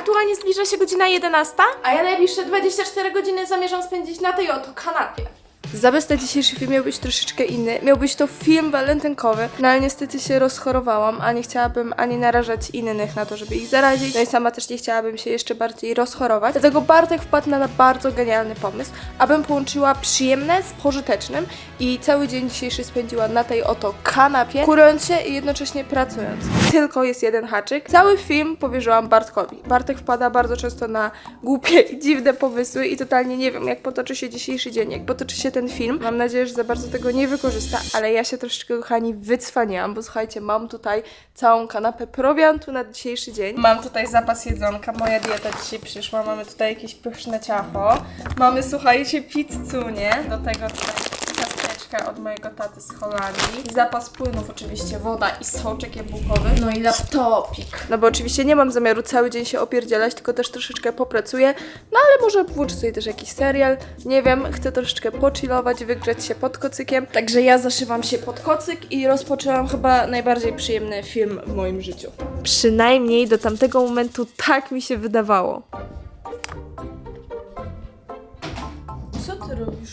Aktualnie zbliża się godzina 11, a ja najbliższe 24 godziny zamierzam spędzić na tej oto kanapie. Zamysł na dzisiejszy film miał być troszeczkę inny. Miał być to film walentynkowy, no ale niestety się rozchorowałam, a nie chciałabym ani narażać innych na to, żeby ich zarazić. No i sama też nie chciałabym się jeszcze bardziej rozchorować. Dlatego Bartek wpadł na bardzo genialny pomysł, abym połączyła przyjemne z pożytecznym i cały dzień dzisiejszy spędziła na tej oto kanapie, kurując się i jednocześnie pracując. Tylko jest jeden haczyk. Cały film powierzyłam Bartkowi. Bartek wpada bardzo często na głupie i dziwne pomysły i totalnie nie wiem, jak potoczy się dzisiejszy dzień, jak potoczy się ten film. Mam nadzieję, że za bardzo tego nie wykorzysta, ale ja się troszeczkę, kochani, wycwaniałam, bo słuchajcie, mam tutaj całą kanapę prowiantu na dzisiejszy dzień. Mam tutaj zapas jedzonka, moja dieta dzisiaj przyszła, mamy tutaj jakieś pyszne ciacho. Mamy, słuchajcie, pizzunię, do tego tutaj od mojego taty z Holandii. Zapas płynów oczywiście, woda i soczek jabłkowy. No i laptopik. No bo oczywiście nie mam zamiaru cały dzień się opierdzielać, tylko też troszeczkę popracuję. No ale może włóczę sobie też jakiś serial. Nie wiem, chcę troszeczkę pochillować, wygrzeć się pod kocykiem. Także ja zaszywam się pod kocyk i rozpoczęłam chyba najbardziej przyjemny film w moim życiu. Przynajmniej do tamtego momentu tak mi się wydawało. Co ty robisz?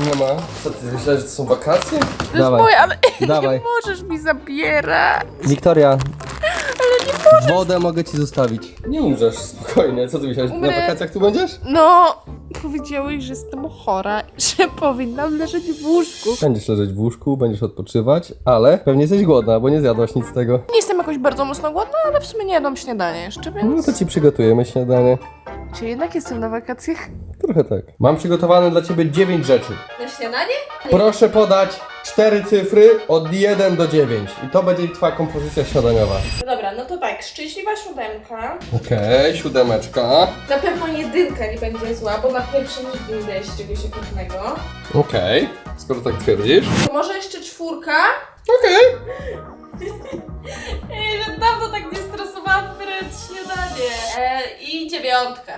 Nie ma. Co ty myślałeś, że to są wakacje? to jest Dawaj. moje, ale Dawaj. nie możesz mi zabierać. Wiktoria. Ale nie możesz. Wodę mogę ci zostawić. Nie umrzesz, spokojnie. Co ty myślałeś, Umrę. na wakacjach tu będziesz? No, powiedziałeś, że jestem chora, że powinnam leżeć w łóżku. Będziesz leżeć w łóżku, będziesz odpoczywać, ale pewnie jesteś głodna, bo nie zjadłaś nic z tego. Nie jestem jakoś bardzo mocno głodna, ale w sumie nie jadłam śniadania jeszcze, No więc... to ci przygotujemy śniadanie. Czyli jednak jestem na wakacjach. Trochę tak. Mam przygotowane dla ciebie 9 rzeczy. Na śniadanie? Proszę podać 4 cyfry od 1 do 9. I to będzie twoja kompozycja śniadaniowa. No dobra, no to tak, szczęśliwa siódemka. Okej, siódemeczka. Na pewno jedynka nie będzie zła, bo na pierwszej nigdy nie daje się czegoś okropnego. Okej, skoro tak twierdzisz. To może jeszcze czwórka? Okej. Ej, że dawno tak nie stresowałam przed śniadanie. E, I dziewiątka.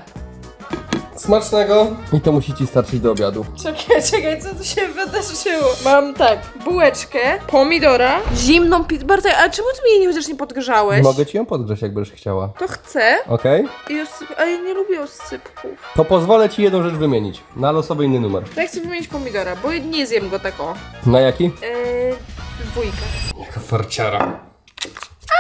Smacznego. I to musi ci starczyć do obiadu. Czekaj, czekaj, co tu się wydarzyło? Mam tak, bułeczkę, pomidora, zimną pizzę. Bartek, a czemu ty mi jej nie chociaż nie podgrzałeś? Mogę ci ją podgrzać, jak będziesz chciała. To chcę. Okej? I osyp... A ja nie lubię osypków. To pozwolę ci jedną rzecz wymienić. Na losowy inny numer. Ja chcę wymienić pomidora, bo nie zjem go tak o. Na jaki? Eee, dwójkę. Jaka farciara.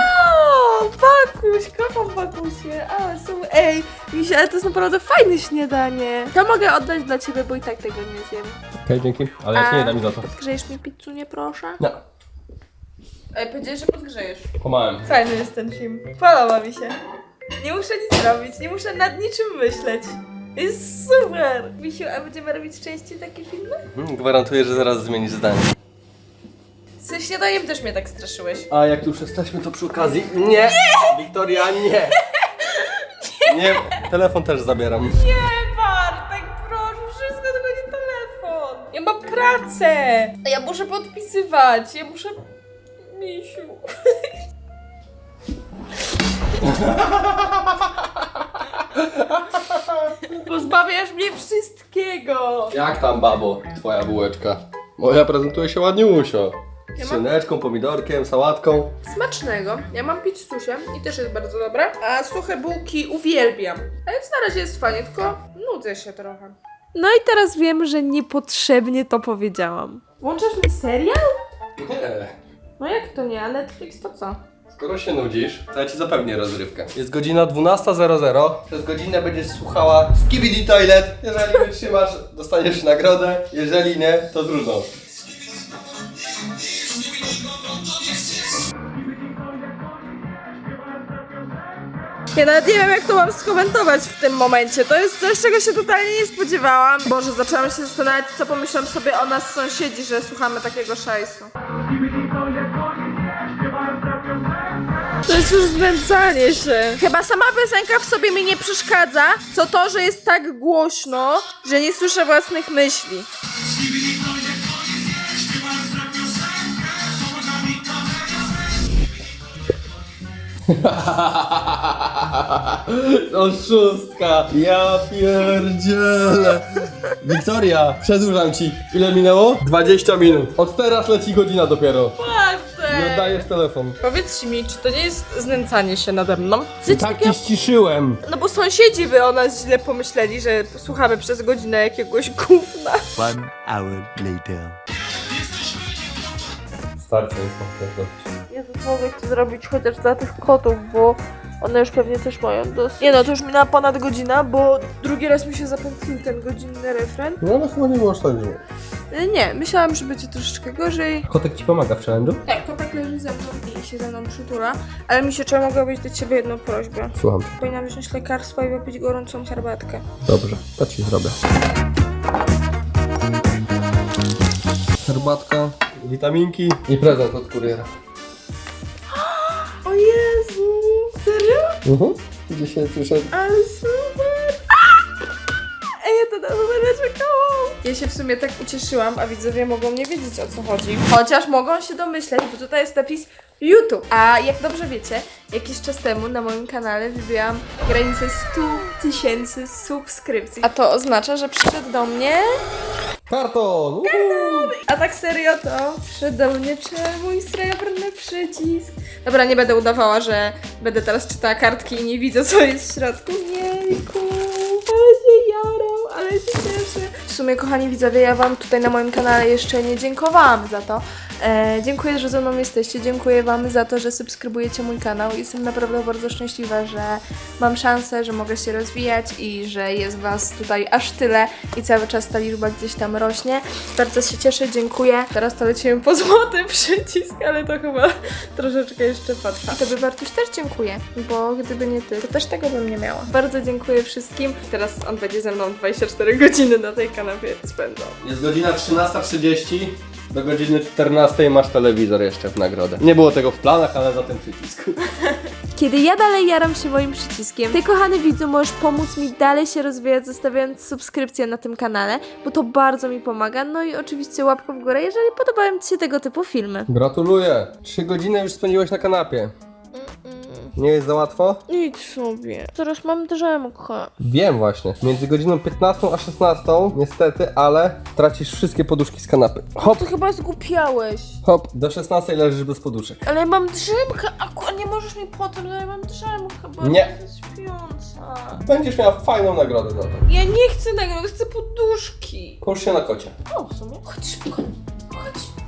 O, Bakuś, kocham Bakusie. A, są, ej, Misia, ale to jest naprawdę fajne śniadanie. To mogę oddać dla ciebie, bo i tak tego nie zjem. Okej, dzięki. Ale ja ci nie dam za to. Podgrzejesz mi pizzу, nie proszę? No, Ej, powiedziałeś, że podgrzejesz. pomałem. Fajny jest ten film. Podoba mi się. Nie muszę nic robić, nie muszę nad niczym myśleć. Jest super! Misiu, a będziemy robić częściej takie filmy? Mhm, Gwarantuję, że zaraz zmienisz zdanie. Z śniadaniem też mnie tak straszyłeś. A jak tu już jesteśmy, to przy okazji... Nie! Wiktoria, nie! Nie! Telefon też zabieram. Nie, Bartek, proszę, wszystko tylko nie telefon. Ja mam pracę. Ja muszę podpisywać, ja muszę... Misiu. Pozbawiasz mnie wszystkiego. Jak tam, babo, twoja bułeczka? Moja prezentuje się ładniusio. Ja Z mam- szyneczką, pomidorkiem, sałatką. Smacznego. Ja mam pizzusię i też jest bardzo dobra. A suche bułki uwielbiam. A więc na razie jest fajnie, tylko nudzę się trochę. No i teraz wiem, że niepotrzebnie to powiedziałam. Włączasz mi serial? Nie. No jak to nie? A Netflix to co? Skoro się nudzisz, to ja ci zapewnię rozrywkę. Jest godzina 12.00. Przez godzinę będziesz słuchała Skibidi Toilet. Jeżeli wytrzymasz, dostaniesz nagrodę. Jeżeli nie, to trudno. Ja nawet nie wiem, jak to mam skomentować w tym momencie. To jest coś, czego się totalnie nie spodziewałam. Boże, zaczęłam się zastanawiać, co pomyślą sobie o nas sąsiedzi, że słuchamy takiego szajsu. To jest już znęcanie się. Chyba sama piosenka w sobie mi nie przeszkadza, co to, że jest tak głośno, że nie słyszę własnych myśli. Oszustka! Ja pierdzielę! Wiktoria, przedłużam ci. Ile minęło? 20 minut. Od teraz leci godzina dopiero. Nie Bartek! oddaję dajesz telefon. Powiedzcie mi, czy to nie jest znęcanie się nade mną? Tak cię ściszyłem. No bo sąsiedzi by o nas źle pomyśleli, że słuchamy przez godzinę jakiegoś gówna. One hour later. Starczy już mam Jezus, mogę to zrobić chociaż dla tych kotów, bo one już pewnie też mają dosyć. Nie no, to już minęła ponad godzina, bo drugi raz mi się zapętlił ten godzinny refren. No ale chyba nie było aż tak źle. Nie, myślałam, że będzie troszeczkę gorzej. Kotek ci pomaga w challenge'u? Tak, kotek leży ze mną i się ze mną przytula. Ale mi się czy mogę mieć do ciebie jedną prośbę. Słucham. Powinnam wziąć lekarstwo i wypić gorącą herbatkę. Dobrze, to ci zrobię. Herbatka, witaminki i prezent od kuriera. Mhm. Dzisiaj przyszedł. Ale super! Ej, ja to dawno będę czekałam. Ja się w sumie tak ucieszyłam, a widzowie mogą nie wiedzieć o co chodzi. Chociaż mogą się domyśleć, bo tutaj jest napis YouTube. A jak dobrze wiecie, jakiś czas temu na moim kanale wybiłam granicę 100 tysięcy subskrypcji. A to oznacza, że przyszedł do mnie... Karton! A tak serio to przyszedł mnie czy mój srebrny przycisk. Dobra, nie będę udawała, że będę teraz czytała kartki i nie widzę co jest w środku. Jejku, ale się jarał, ale się cieszę. W sumie, kochani widzowie, ja wam tutaj na moim kanale jeszcze nie dziękowałam za to. E, dziękuję, że ze mną jesteście. Dziękuję wam za to, że subskrybujecie mój kanał. Jestem naprawdę bardzo szczęśliwa, że mam szansę, że mogę się rozwijać i że jest was tutaj aż tyle i cały czas ta liczba gdzieś tam rośnie. Bardzo się cieszę, dziękuję. Teraz to lecimy po złoty przycisk, ale to chyba troszeczkę jeszcze potrwa. I tobie Bartuś też dziękuję, bo gdyby nie ty, to też tego bym nie miała. Bardzo dziękuję wszystkim. Teraz on będzie ze mną 24 godziny na tej kanapie spędzał. Jest godzina 13.30. Do godziny 14 masz telewizor jeszcze w nagrodę. Nie było tego w planach, ale za ten przycisk. Kiedy ja dalej jaram się moim przyciskiem, ty kochany widzu możesz pomóc mi dalej się rozwijać, zostawiając subskrypcję na tym kanale, bo to bardzo mi pomaga. No i oczywiście łapkę w górę, jeżeli podobają Ci się tego typu filmy. Gratuluję. 3 godziny już spędziłeś na kanapie. Nie jest za łatwo? Idź sobie. Teraz mam drzemkę. Wiem właśnie. Między godziną 15 a 16 niestety, ale tracisz wszystkie poduszki z kanapy. Hop, Ty chyba zgłupiałeś. hop. Do 16 leżysz bez poduszek. Ale ja mam drzemkę, a ku- nie możesz mi potem, że ja mam drzemkę, bo Nie. jestem śpiąca. Będziesz miała fajną nagrodę za to. Ja nie chcę nagrody, chcę poduszki. Połóż się na kocie. O, w sumie. Chodź szybko. Chodź.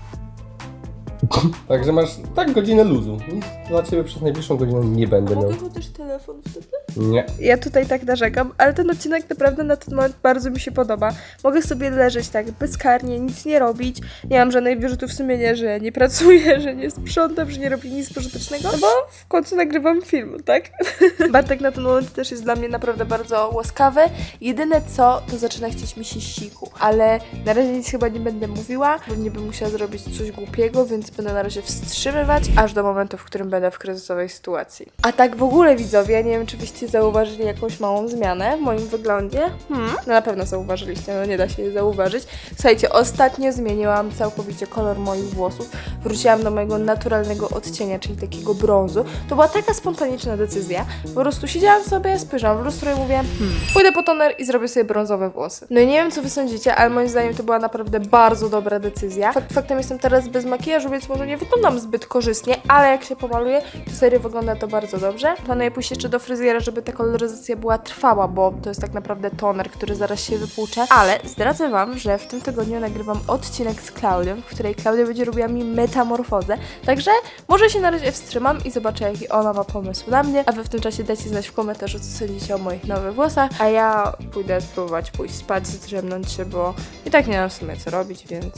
Także masz tak godzinę luzu. Nic dla ciebie przez najbliższą godzinę nie będę miał. Mogę chociaż telefon wtedy? Nie. Ja tutaj tak narzekam, ale ten odcinek naprawdę na ten moment bardzo mi się podoba. Mogę sobie leżeć tak bezkarnie, nic nie robić. Nie mam żadnych wyrzutów sumienia, że nie pracuję, że nie sprzątam, że nie robię nic pożytecznego, no bo w końcu nagrywam film, tak? Bartek na ten moment też jest dla mnie naprawdę bardzo łaskawy. Jedyne co, to zaczyna chcieć mi się siku, ale na razie nic chyba nie będę mówiła, bo nie bym musiała zrobić coś głupiego, więc będę na razie wstrzymywać, aż do momentu, w którym będę w kryzysowej sytuacji. A tak w ogóle widzowie, nie wiem czy byście zauważyli jakąś małą zmianę w moim wyglądzie. Hmm? No na pewno zauważyliście, no nie da się jej zauważyć. Słuchajcie, ostatnio zmieniłam całkowicie kolor moich włosów. Wróciłam do mojego naturalnego odcienia, czyli takiego brązu. To była taka spontaniczna decyzja. Po prostu siedziałam sobie, spojrzałam w lustro i mówię, hmm, pójdę po toner i zrobię sobie brązowe włosy. No i nie wiem co wy sądzicie, ale moim zdaniem to była naprawdę bardzo dobra decyzja. Fakt faktem jestem teraz bez makijażu, więc może nie wyglądam zbyt korzystnie, ale jak się pomaluję, to serio wygląda to bardzo dobrze. Planuję pójść jeszcze do fryzjera, żeby ta koloryzacja była trwała, bo to jest tak naprawdę toner, który zaraz się wypłucze. Ale zdradzę wam, że w tym tygodniu nagrywam odcinek z Klaudią, w której Klaudia będzie robiła mi metamorfozę. Także może się na razie wstrzymam i zobaczę, jaki ona ma pomysł na mnie. A wy w tym czasie dajcie znać w komentarzu, co sądzicie o moich nowych włosach. A ja pójdę spróbować pójść spać, zdrzemnąć się, bo i tak nie mam w sumie co robić, więc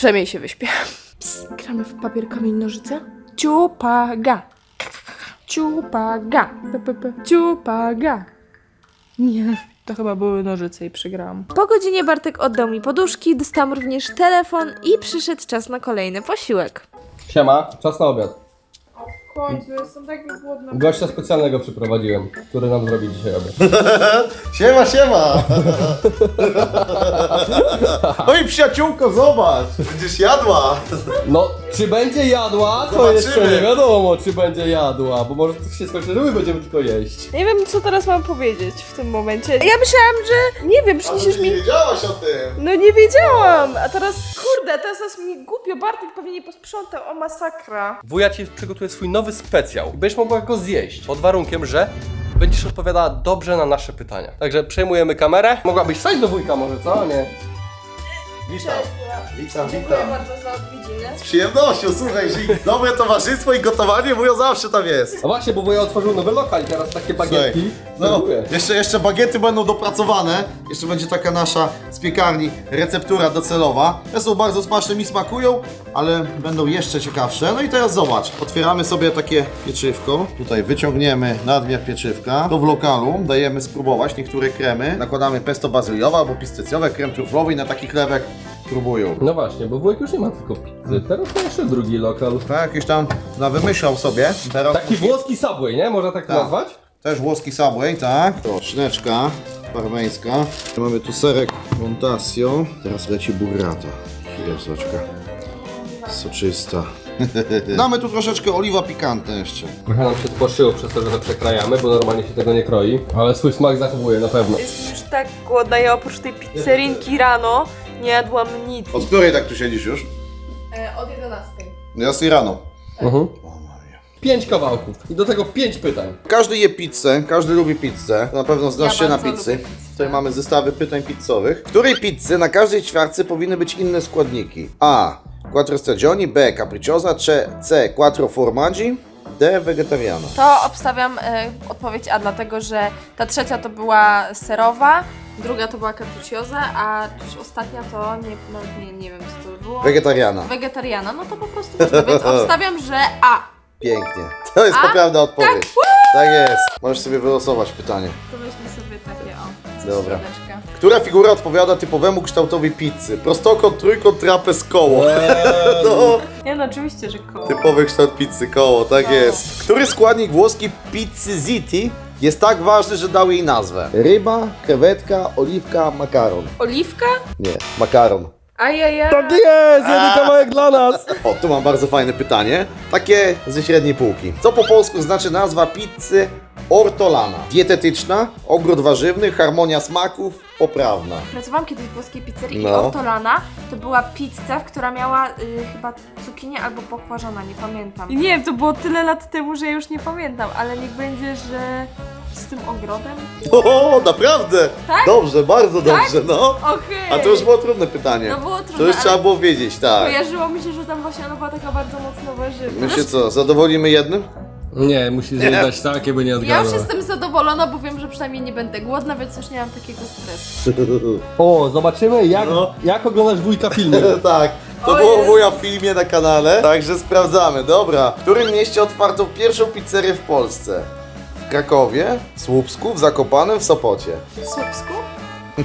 przynajmniej się wyśpię. Ps, gramy w papier, kamień, nożyce? Ciupaga. Ciupaga. P, p, p. Ciupaga. Nie, to chyba były nożyce i przegrałam. Po godzinie Bartek oddał mi poduszki, dostałam również telefon i przyszedł czas na kolejny posiłek. Siema, czas na obiad. W końcu, jestem tak głodna. Gościa specjalnego przyprowadziłem, który nam zrobi dzisiaj obiad. Siema, siema! Oj, przyjaciółko, zobacz! Będziesz jadła! No, Czy będzie jadła? To Zobaczymy. jeszcze nie wiadomo, czy będzie jadła, bo może to się skończy, że my będziemy tylko jeść. Nie wiem, co teraz mam powiedzieć w tym momencie. Ja myślałam, że nie wiem, przyniesiesz mi... wiedziałaś o tym! No nie wiedziałam, a teraz kurde, teraz jest mi głupio, Bartek pewnie nie posprzątał, o masakra. Wuja ci przygotuje swój nowy specjał i będziesz mogła go zjeść, pod warunkiem, że będziesz odpowiadała dobrze na nasze pytania. Także przejmujemy kamerę. Mogłabyś stać do wujka może, co? Nie. Witam. Witam, Dziękuję witam. bardzo za odwiedziny. Z przyjemnością, słuchaj, jeżeli dobre towarzystwo i gotowanie, wujo zawsze tam jest. No właśnie, bo wuja otworzył nowy lokal i teraz takie bagietki No, jeszcze, jeszcze bagiety będą dopracowane. Jeszcze będzie taka nasza z piekarni receptura docelowa. Te są bardzo smaczne, mi smakują, ale będą jeszcze ciekawsze. No i teraz zobacz, otwieramy sobie takie pieczywko. Tutaj wyciągniemy nadmiar pieczywka. To w lokalu dajemy spróbować niektóre kremy. Nakładamy pesto bazyliowe albo pistycjowe, krem truflowy i na taki chlebek próbują. No właśnie, bo wujek już nie ma tylko pizzy, teraz ma jeszcze drugi lokal. Tak, jakiś tam na wymyślał sobie. Teraz Taki włoski Subway, nie? Można tak, Tak. nazwać? Też włoski Subway, tak. To szyneczka parmeńska. Mamy tu serek Montasio. Teraz leci burrata. Chwileczkę. Soczysta. Damy tu troszeczkę oliwa pikantne jeszcze. Trochę nam się spłaszczyło przez to, że to przekrajamy, bo normalnie się tego nie kroi. Ale swój smak zachowuje na pewno. Jestem już tak głodna, ja oprócz tej pizzerinki rano nie jadłam nic. Od której tak tu siedzisz już? od 11. Jasnej rano. Mhm. Pięć kawałków i do tego pięć pytań. Każdy je pizzę, każdy lubi pizzę. Na pewno znasz Ja się na bardzo pizzy. lubię pizzę. Tutaj mamy zestawy pytań pizzowych. W której pizzy na każdej ćwiartce powinny być inne składniki? A. Quattro stagioni, B. Capricciosa, C. C. Quattro formaggi, D. Vegetariana. To obstawiam e, odpowiedź A, dlatego że ta trzecia to była serowa, druga to była capricciosa, a ostatnia to nie, no, nie, nie wiem co to było. Wegetariana. Wegetariana, no to po prostu można, więc obstawiam, że A. Pięknie. To jest A? poprawna odpowiedź. Tak jest. Możesz sobie wylosować pytanie. To weźmy sobie takie o. Dobra. środeczka. Która figura odpowiada typowemu kształtowi pizzy? Prostokąt, trójkąt, trapez, koło. No, Nie no, oczywiście, że koło. typowy kształt pizzy, koło, tak Koło. jest. Który składnik włoski pizzy ziti jest tak ważny, że dał jej nazwę? Ryba, krewetka, oliwka, makaron. Oliwka? Nie, makaron. Ajajaj. Tak jest! Jeden kawałek dla nas! O, tu mam bardzo fajne pytanie. Takie ze średniej półki. Co po polsku znaczy nazwa pizzy ortolana? Dietetyczna, ogród warzywny, harmonia smaków, poprawna. Pracowałam kiedyś w włoskiej pizzerii No. i ortolana to była pizza, która miała y, chyba cukinię albo pokłażona, nie pamiętam. I nie wiem, to było tyle lat temu, że ja już nie pamiętam, ale niech będzie, że z tym ogrodem? O, naprawdę? Tak? Dobrze, bardzo dobrze, no. Okej. A to już było trudne pytanie. No było trudne, To już ale- trzeba było wiedzieć, tak. Kojarzyło mi się, że tam właśnie ona była taka bardzo mocno warzywna. My się co, zadowolimy jednym? Nie, musisz jej dać takie, by nie Ja już odgadła. jestem zadowolona, bo wiem, że przynajmniej nie będę głodna, więc już nie mam takiego stresu. O, zobaczymy jak, No. jak oglądasz wujka filmy. tak. To O było Jezu. wuja w filmie na kanale, także sprawdzamy. Dobra. W którym mieście otwarto pierwszą pizzerię w Polsce? W Krakowie, w Słupsku, w Zakopanem, w Sopocie. W Słupsku?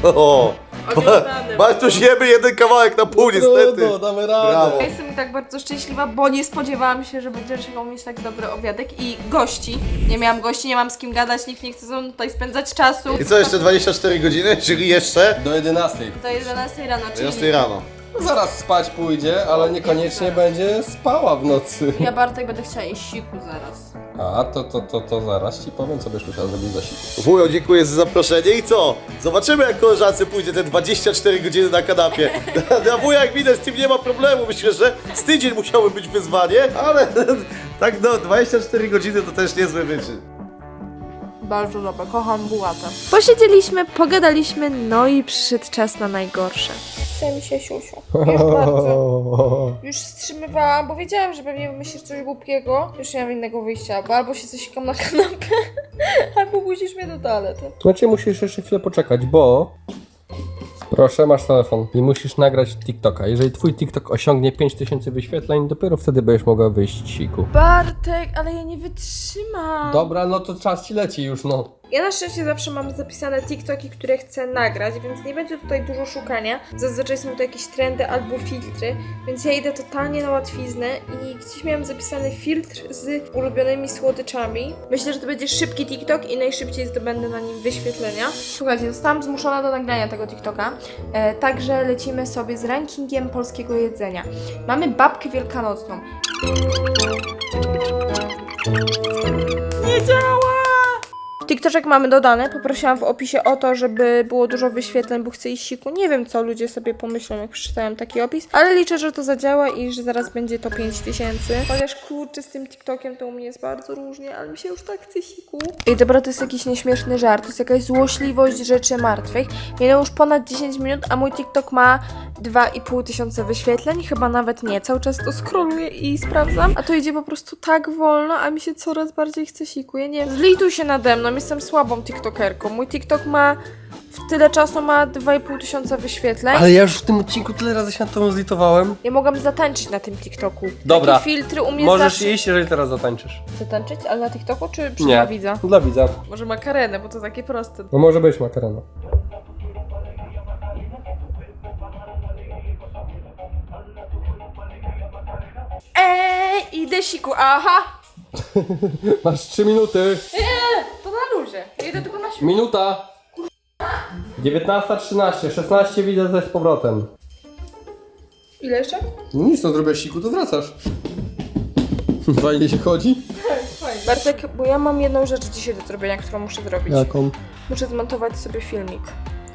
O, Oglądany. Bartuś jemy jeden kawałek na pół niestety. Trudno, damy radę. Brawo. Ja jestem tak bardzo szczęśliwa, bo nie spodziewałam się, że będziesz miał mieć tak dobry obiadek i gości. Nie miałam gości, nie mam z kim gadać, nikt nie chce ze mną tutaj spędzać czasu. I co, jeszcze 24 godziny? Czyli jeszcze? Do 11. Do 11 rano, czyli 11 rano. Zaraz spać pójdzie, ale niekoniecznie będzie spała w nocy. ja Bartek będę chciała jeść siku zaraz. A, to, to, to, to zaraz ci powiem, co byś musiał zrobić za siku. Wujo, dziękuję za zaproszenie i co? Zobaczymy jak koleżance pójdzie te 24 godziny na kanapie. Na wuja jak widać z tym nie ma problemu. Myślę, że z tydzień musiało być wyzwanie, ale tak no 24 godziny to też niezły wyczyn. Bardzo dobre, kocham bułatę. Posiedzieliśmy, pogadaliśmy, no i przyszedł czas na najgorsze. Chce mi się siusiu. Już bardzo. Już wstrzymywałam, bo wiedziałam, że pewnie wymyślisz coś głupiego. Już nie mam innego wyjścia, bo albo się zasikam na kanapę, albo musisz mnie do toalety. Słuchajcie, musisz jeszcze chwilę poczekać, bo... Proszę, masz telefon i musisz nagrać TikToka. Jeżeli twój TikTok osiągnie 5000 wyświetleń, dopiero wtedy będziesz mogła wyjść z siku. Bartek, ale ja nie wytrzymam. Dobra, no to czas ci leci już, no. Ja na szczęście zawsze mam zapisane TikToki, które chcę nagrać, więc nie będzie tutaj dużo szukania. Zazwyczaj są to jakieś trendy albo filtry, więc ja idę totalnie na łatwiznę i gdzieś miałam zapisany filtr z ulubionymi słodyczami. Myślę, że to będzie szybki TikTok i najszybciej zdobędę na nim wyświetlenia. Słuchajcie, zostałam zmuszona do nagrania tego TikToka, e, także lecimy sobie z rankingiem polskiego jedzenia. Mamy babkę wielkanocną. Nie działa! TikToczek mamy dodany. Poprosiłam w opisie o to, żeby było dużo wyświetleń, bo chcę iść siku. Nie wiem, co ludzie sobie pomyślą, jak przeczytają taki opis, ale liczę, że to zadziała i że zaraz będzie to 5000. Chociaż kurczę, z tym TikTokiem to u mnie jest bardzo różnie, ale mi się już tak chce siku. I dobra, to jest jakiś nieśmieszny żart, to jest jakaś złośliwość rzeczy martwych. Minęło już ponad 10 minut, a mój TikTok ma 2,5 tysiąca wyświetleń, chyba nawet nie. Cały czas to scrolluję i sprawdzam, a to idzie po prostu tak wolno, a mi się coraz bardziej chce siku. Ja nie wiem, zlituj się nade mną, jestem słabą TikTokerką. Mój TikTok ma w tyle czasu ma 2,5 tysiąca wyświetleń. Ale ja już w tym odcinku tyle razy się nad tobą zlitowałem. Ja mogłam zatańczyć na tym TikToku. Dobra. Takie filtry u mnie Możesz zawsze... iść, jeżeli teraz zatańczysz. Zatańczyć? Ale na TikToku czy przy Nie. dla widza? Dla widza. Może makarenę, bo to takie proste. No może być makarena. Eee, idę siku, aha! Masz 3 minuty. To na luzie. Ja idę tylko na siku. Minuta. 19.13, 16 widzę ze z powrotem. Ile jeszcze? No nic, no zrobię siku, to wracasz. Fajnie się chodzi? Bartek, bo ja mam jedną rzecz dzisiaj do zrobienia, którą muszę zrobić. Jaką? Muszę zmontować sobie filmik.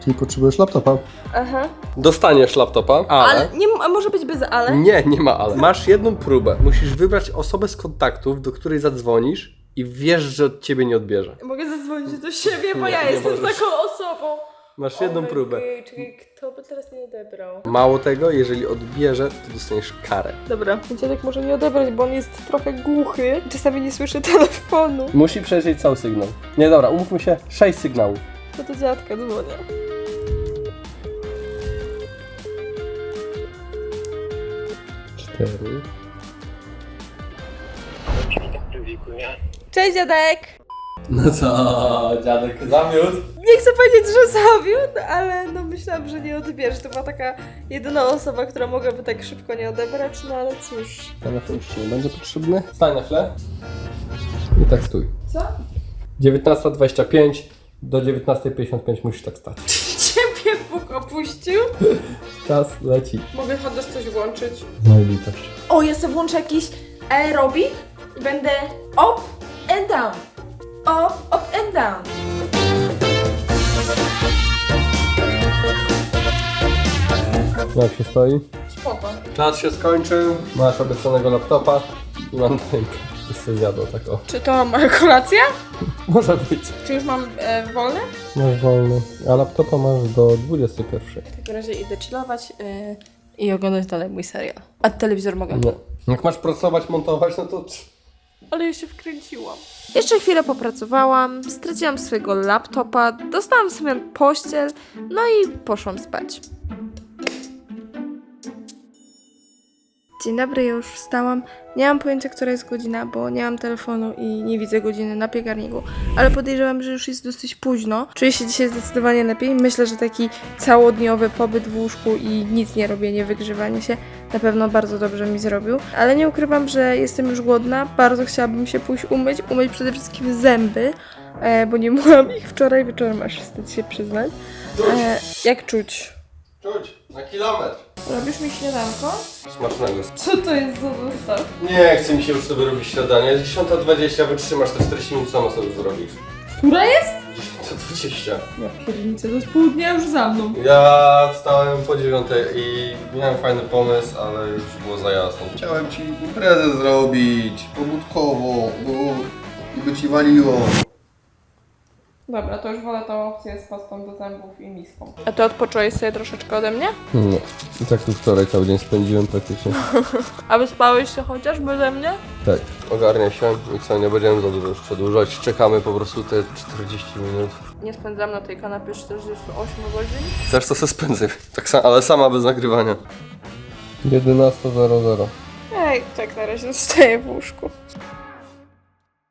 Czyli potrzebujesz laptopa. Aha. Dostaniesz laptopa, ale... Ale nie, a może być bez ale? Nie, nie ma ale. Masz jedną próbę. Musisz wybrać osobę z kontaktów, do której zadzwonisz i wiesz, że od ciebie nie odbierze. Mogę zadzwonić do siebie, bo Nie, ja nie jestem możesz. taką osobą. Masz jedną Ojej, próbę. Czekaj, kto by teraz nie odebrał? Mało tego, jeżeli odbierze, to dostaniesz karę. Dobra, dziadek może nie odebrać, bo on jest trochę głuchy. Czasami nie słyszy telefonu. Musi przejrzeć cały sygnał. Nie, dobra, umówmy się, sześć sygnałów. To do dziadka dzwonię. Cztery. Cześć dziadek! No co, dziadek zamiód? Nie chcę powiedzieć, że zawiódł, ale no myślałam, że nie odbierze. To była taka jedyna osoba, która mogłaby tak szybko nie odebrać, no ale cóż. Telefon już ci nie będzie potrzebny. Stań na chwilę. I tak stój. Co? 19.25 do 19.55 musisz tak stać. Ciebie Bóg opuścił? Czas leci. Mogę chociaż coś włączyć. No i litość. O, ja sobie włączę jakiś aerobik i będę up and down. Up, up and down. Jak się stoi? Spoko. Czas się skończył. Masz obiecanego laptopa i mandarynkę. I sobie zjadł tak o. Czy to moja kolacja? Może być. Czy już mam e, wolne? Masz wolny. A laptopa masz do 21. W takim razie idę chillować e, i oglądać dalej mój serial. A telewizor mogę? Nie. Jak masz pracować, montować, no to... Ale ja się wkręciłam. Jeszcze chwilę popracowałam, straciłam swojego laptopa, dostałam sobie pościel, no i poszłam spać. Dzień dobry, ja już wstałam. Nie mam pojęcia, która jest godzina, bo nie mam telefonu i nie widzę godziny na piekarniku, ale podejrzewam, że już jest dosyć późno. Czuję się dzisiaj zdecydowanie lepiej. Myślę, że taki całodniowy pobyt w łóżku i nic nie robienie, wygrzewanie się na pewno bardzo dobrze mi zrobił. Ale nie ukrywam, że jestem już głodna. Bardzo chciałabym się pójść umyć, umyć przede wszystkim zęby, e, bo nie myłam ich wczoraj wieczorem, aż wstyd się przyznać. E, jak czuć? Czuć, na kilometr. Robisz mi śniadanko? Smacznego. Co to jest za zestaw? Nie, chce mi się już sobie robić śniadanie. Jest 10.20, wytrzymasz te 40 minut, sama sobie zrobisz. Która jest? 10.20. Ja pierniczę, to jest pół dnia już za mną. Ja wstałem po 9 i miałem fajny pomysł, ale już było za jasno. Chciałem ci imprezę zrobić, pobudkową, bo i by ci waliło. Dobra, to już wolę tą opcję z pastą do zębów i miską. A ty odpocząłeś sobie troszeczkę ode mnie? Nie. I tak tu wczoraj cały dzień spędziłem praktycznie. A wyspałeś się chociaż beze mnie? Tak. Ogarnia się i co, nie będziemy za dużo już przedłużać. Czekamy po prostu te 40 minut. Nie spędzam na tej kanapie 48 godzin. Chcesz to se spędzę. Tak samo, ale sama bez nagrywania. 11.00. Ej, tak na razie zostaję w łóżku.